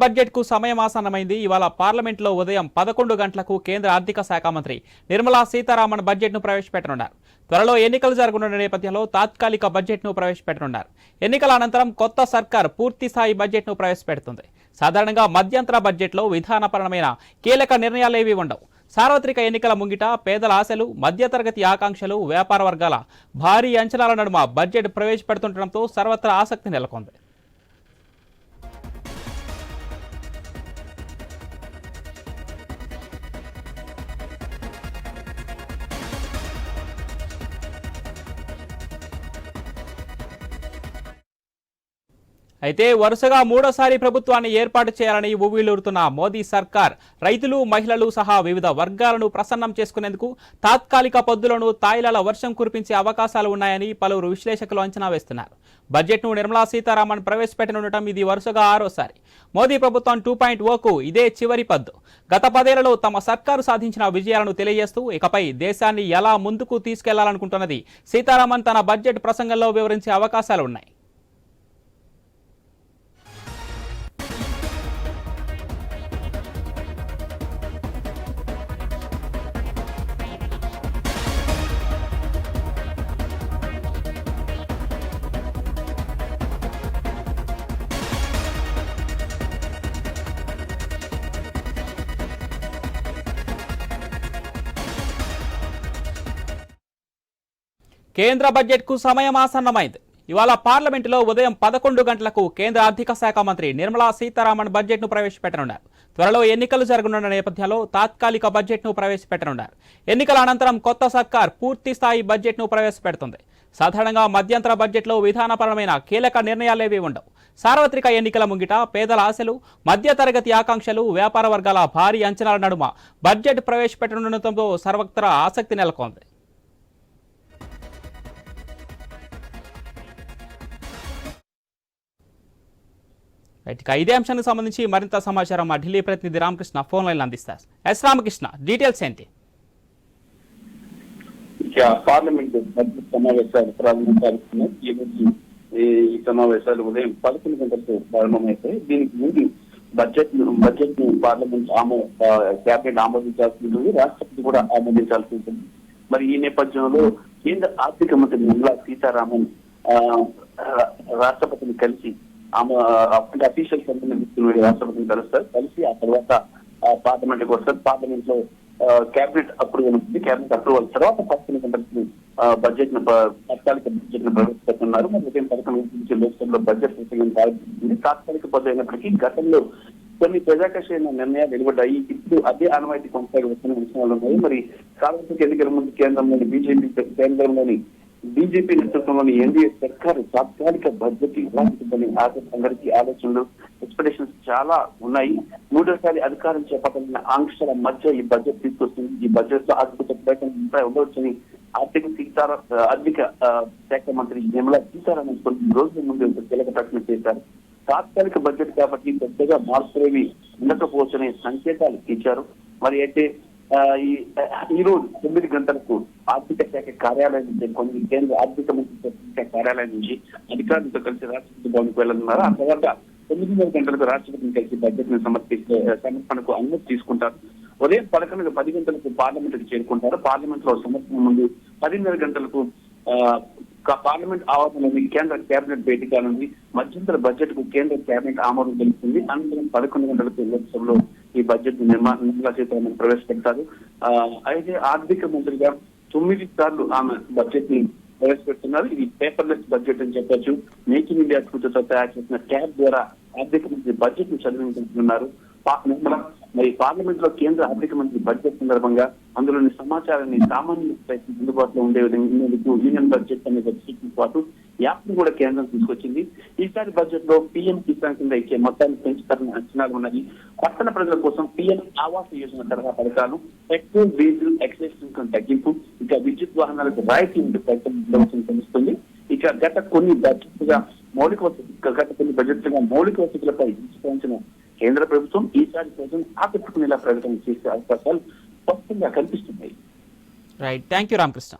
బడ్జెట్కు సమయం ఆసన్నమైంది. ఇవాళ పార్లమెంట్లో ఉదయం పదకొండు గంటలకు కేంద్ర ఆర్థిక శాఖ మంత్రి నిర్మలా సీతారామన్ బడ్జెట్ను ప్రవేశపెట్టనున్నారు. త్వరలో ఎన్నికలు జరగనున్న నేపథ్యంలో తాత్కాలిక బడ్జెట్ను ప్రవేశపెట్టనున్నారు. ఎన్నికల అనంతరం కొత్త సర్కార్ పూర్తి స్థాయి బడ్జెట్ను ప్రవేశపెడుతుంది. సాధారణంగా మధ్యంతర బడ్జెట్లో విధానపరమైన కీలక నిర్ణయాలేవీ ఉండవు. సార్వత్రిక ఎన్నికల ముంగిట పేదల ఆశలు మధ్యతరగతి ఆకాంక్షలు వ్యాపార వర్గాల భారీ అంచనాల నడుమ బడ్జెట్ ప్రవేశపెడుతుండటంతో సర్వత్రా ఆసక్తి నెలకొంది. అయితే వరుసగా మూడోసారి ప్రభుత్వాన్ని ఏర్పాటు చేయాలని ఊవిలూరుతున్న మోదీ సర్కార్ రైతులు మహిళలు సహా వివిధ వర్గాలను ప్రసన్నం చేసుకునేందుకు తాత్కాలిక పద్దులను తాయిలాల వర్షం కురిపించే అవకాశాలు ఉన్నాయని పలువురు విశ్లేషకులు అంచనా వేస్తున్నారు. బడ్జెట్ను నిర్మలా సీతారామన్ ప్రవేశపెట్టనుండటం ఇది వరుసగా ఆరోసారి. మోదీ ప్రభుత్వం టూ పాయింట్ ఓకు ఇదే చివరి పద్దు. గత పదేళ్ళలో తమ సర్కారు సాధించిన విజయాలను తెలియజేస్తూ ఇకపై దేశాన్ని ఎలా ముందుకు తీసుకెళ్ళాలనుకుంటున్నది సీతారామన్ తన బడ్జెట్ ప్రసంగంలో వివరించే అవకాశాలు ఉన్నాయి. కేంద్ర బడ్జెట్కు సమయం ఆసన్నమైంది. ఇవాళ పార్లమెంటులో ఉదయం పదకొండు గంటలకు కేంద్ర ఆర్థిక శాఖ మంత్రి నిర్మలా సీతారామన్ బడ్జెట్ను ప్రవేశపెట్టనున్నారు. త్వరలో ఎన్నికలు జరగనున్న నేపథ్యంలో తాత్కాలిక బడ్జెట్ను ప్రవేశపెట్టనున్నారు. ఎన్నికల అనంతరం కొత్త సర్కార్ పూర్తి స్థాయి బడ్జెట్ను ప్రవేశపెడుతుంది. సాధారణంగా మధ్యంతర బడ్జెట్లో విధానపరమైన కీలక నిర్ణయాలేవి ఉండవు. సార్వత్రిక ఎన్నికల ముంగిట పేదల ఆశలు మధ్యతరగతి ఆకాంక్షలు వ్యాపార వర్గాల భారీ అంచనాల నడుమ బడ్జెట్ ప్రవేశపెట్టనుండటంతో సర్వత్రా ఆసక్తి నెలకొంది. ఇక ఇదే అంశానికి సంబంధించి మరింత సమాచారం మా ఢిల్లీ ప్రతినిధి రామకృష్ణ ఫోన్ లైన్ అందిస్తారు. ఎస్ రామకృష్ణ డీటెయిల్స్ ఏంటి? ఇక పార్లమెంట్ బడ్జెట్ సమావేశాలు ప్రారంభించాల్సిన ఈ రోజు ఈ సమావేశాలు ఉదయం పదకొండు గంటలకు ప్రారంభమైతే దీనికి ముందు బడ్జెట్ బడ్జెట్ను పార్లమెంట్ ఆమో క్యాబినెట్ ఆమోదించాల్సి ఉంటుంది రాష్ట్రపతి కూడా ఆమోదించాల్సి ఉంటుంది. మరి ఈ నేపథ్యంలో కేంద్ర ఆర్థిక మంత్రి నిర్మలా సీతారామన్ ఆ, రాష్ట్రపతిని కలిసి ఆమె అప్పటి అఫీషియల్ సంబంధించిన రాష్ట్రపతిని కలుస్తారు. కలిసి ఆ తర్వాత పార్లమెంట్కి వస్తారు. పార్లమెంట్లో క్యాబినెట్ అప్రూవల్ ఉంటుంది. క్యాబినెట్ అప్రూవల్ తర్వాత పక్కన కంటే బడ్జెట్ తాత్కాలిక బడ్జెట్ను ప్రవేశపెడుతున్నారు మరి ఉదయం పథకం నుంచి లోక్సభలో బడ్జెట్ ప్రసంగం ప్రారంభించింది తాత్కాలిక పదవి అయినప్పటికీ గతంలో కొన్ని ప్రజాకర్షణ నిర్ణయాలు వెలువడ్డాయి. ఇప్పుడు అదే ఆనవాయితీ కొనసాగి వస్తున్న విషయాలు ఉన్నాయి. మరి సార్వత్రిక ఎన్నికల ముందు కేంద్రంలోని బీజేపీ కేంద్రంలోని బీజేపీ నేతృత్వంలోని ఎన్డీఏ సర్కారు తాత్కాలిక బడ్జెట్ ఎలా అందరికీ ఆలోచనలు ఎక్స్పెక్టేషన్స్ చాలా ఉన్నాయి. మూడోసారి అధికారం చేపట్టిన ఆంక్షల మధ్య ఈ బడ్జెట్ తీసుకొస్తుంది. ఈ బడ్జెట్లో అద్భుత ప్రయత్నం ఉండవచ్చని ఆర్థిక సీతారా ఆర్థిక శాఖ మంత్రి నిర్మలా సీతారామన్ కొన్ని రోజుల ముందు ఒక కీలక ప్రకటన చేశారు. తాత్కాలిక బడ్జెట్ కాబట్టి పెద్దగా మార్పులేవి ఉండకపోవచ్చనే సంకేతాలు ఇచ్చారు. మరి అయితే ఈ రోజు తొమ్మిది గంటలకు ఆర్థిక శాఖ కార్యాలయం నుంచి కొన్ని కేంద్ర ఆర్థిక మంత్రిత్వ శాఖ కార్యాలయం నుంచి అధికారులతో కలిసి రాష్ట్రపతి భవన్కి వెళ్ళనున్నారు. ఆ తర్వాత తొమ్మిదిన్నర గంటలకు రాష్ట్రపతిని కలిసి బడ్జెట్ను సమర్పిస్తే సమర్పణకు అనుమతి తీసుకుంటారు. ఉదయం పదకొండు పది గంటలకు పార్లమెంట్ చేరుకుంటారు. పార్లమెంట్లో సమర్పణ ముందు పదిన్నర గంటలకు ఆ, పార్లమెంట్ ఆవరణలోని కేంద్ర కేబినెట్ భేటీ కానుంది మధ్యంతర బడ్జెట్కు కేంద్ర కేబినెట్ ఆమోదం తెలుస్తుంది. అనంతరం పదకొండు గంటలకు లోక్సభలో ఈ బడ్జెట్ నిర్మాణ నిర్మలా సీతారామన్ ప్రవేశపెడతారు. ఆ, అయితే ఆర్థిక మంత్రిగా తొమ్మిది సార్లు ఆమె బడ్జెట్ని ప్రవేశపెడుతున్నారు. ఇది పేపర్లెస్ బడ్జెట్ అని చెప్పొచ్చు. మేక్ ఇన్ ఇండియా స్ఫూర్తితో తయారు చేసిన ట్యాబ్ ద్వారా ఆర్థిక మంత్రి బడ్జెట్ను చదివించుకుంటున్నారు. నిర్మలా మరి పార్లమెంట్లో కేంద్ర ఆర్థిక మంత్రి బడ్జెట్ సందర్భంగా అందులోని సమాచారాన్ని సామాన్యులకు అందుబాటులో ఉండే విధంగా యూనియన్ బడ్జెట్ అనే వెబ్సైట్తో పాటు యాప్ను కూడా కేంద్రం తీసుకొచ్చింది. ఈసారి బడ్జెట్లో పీఎం కిసాన్ కింద ఇచ్చే మొత్తాన్ని పెంచుతారని అంచనాలు ఉన్నాయి. పట్టణ ప్రజల కోసం పీఎం ఆవాస్ యోజన తరహా పథకాలు పెట్రోల్ డీజిల్ ఎక్సైజ్ సుంకం తగ్గింపు ఇక విద్యుత్ వాహనాలకు రాయితీ ఉండే ప్రయత్నం తెలుస్తుంది ఇక గత కొన్ని బడ్జెట్లుగా మౌలిక వసతి గత కొన్ని బడ్జెట్లుగా మౌలిక వసతులపై విస్తరించిన కేంద్ర ప్రభుత్వం ఈసారి ప్రజలను ఆకట్టుకునేలా ప్రకటన చేసే అవకాశాలు స్పష్టంగా కనిపిస్తున్నాయి. Right thank you Ramakrishna